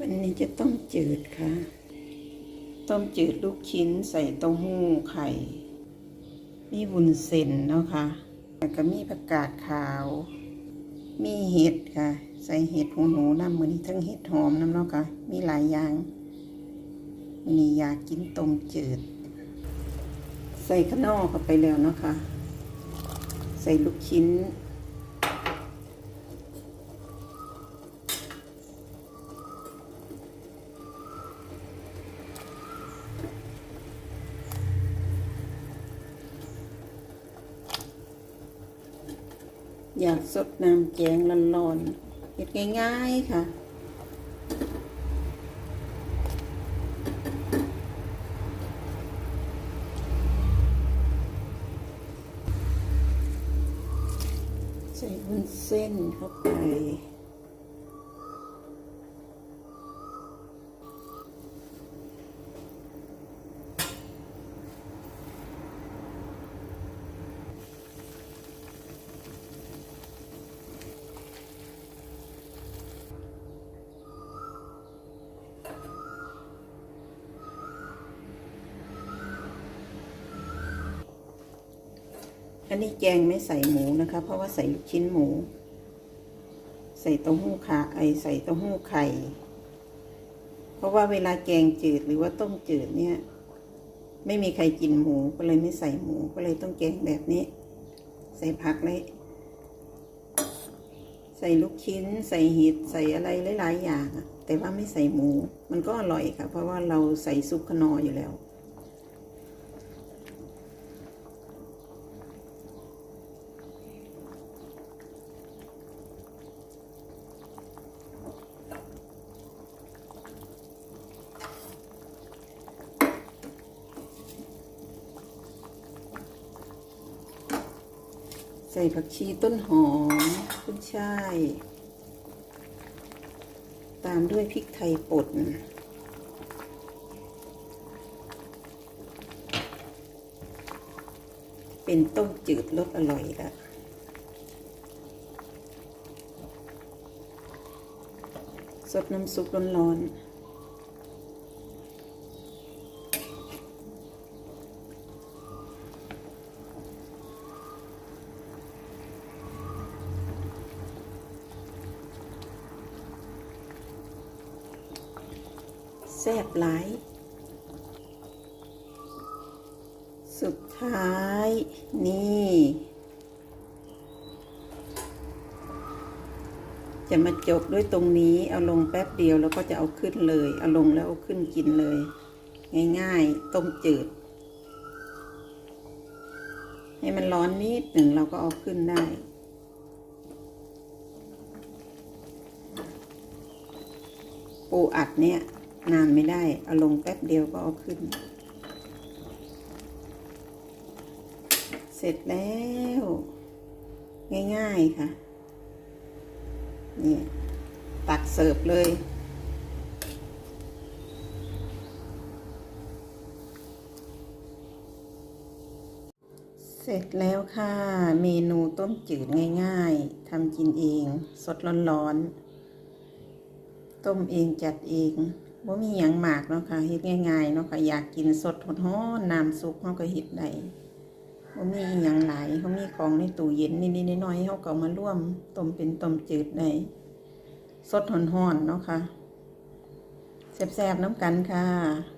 วันนี้จะต้มจืดค่ะ ต้มจืดลูกชิ้นใส่เต้าหู้ไข่ มีวุ้นเส้นเนาะค่ะแล้วก็มีผักกาดขาว มีเห็ดค่ะ ใส่เห็ดหูหนูน้ำมือนี้ทั้งเห็ดหอมน้ำเนาะค่ะ มีหลายอย่างวันนี้อยากกินต้มจืด ใส่ข้างนอกเข้าไปแล้วเนาะค่ะ ใส่ลูกชิ้น อยากสดน้ำแกงร้อนๆเห็ดง่ายๆค่ะ ใส่วุ้นเส้นเข้าไป อันนี้แกงไม่ใส่หมูนะคะ เพราะว่าใส่ลูกชิ้นหมู ใส่เต้าหู้ค่ะไอใส่เต้าหู้ไข่ เพราะว่าเวลาแกงจืดหรือว่าต้มจืดเนี่ย ไม่มีใครกินหมูก็เลยไม่ใส่หมูก็เลยต้องแกงแบบนี้ ใส่ผักเลยใส่ลูกชิ้น ใส่เห็ดใส่อะไรหลาย ๆ อย่างแต่ว่าไม่ใส่หมู มันก็อร่อยค่ะ เพราะว่าเราใส่ซุปขนออยู่แล้ว ใส่ผักชีต้นหอมขึ้นช่าย ตามด้วยพริกไทยป่นเป็นต้มจืดรสอร่อยละสดน้ำซุปร้อนๆ แซ่บหลาย สุดท้ายนี่ จะมาจบด้วยตรงนี้เอาลงแป๊บเดียวแล้วก็จะเอาขึ้นเลย เอาลงแล้วเอาขึ้นกินเลย ง่ายๆ ต้มจืด ให้มันร้อนนิดหนึ่งเราก็เอาขึ้นได้ปูอัดเนี่ย นานไม่ได้ เอาลงแป๊บเดียวก็เอาขึ้น เสร็จแล้ว ง่ายๆค่ะ นี่ ตักเสิร์ฟเลย เสร็จแล้วค่ะ เมนูต้มจืดง่ายๆทำกินเอง สดร้อนๆต้มเองจัดเอง ว่ามีหยังหมากเนาะค่ะเฮ็ดง่ายๆเนาะค่ะอยากกินสดฮ้อนๆน้ำซุปเขาก็เฮ็ดได้ว่ามีหยังหลายเขามีของในตู้เย็นนิดๆน้อยๆเขาก็เอามาร่วมต้มเป็นต้มจืดได้สดหอนๆเนาะค่ะแซ่บๆน้ำกันค่ะ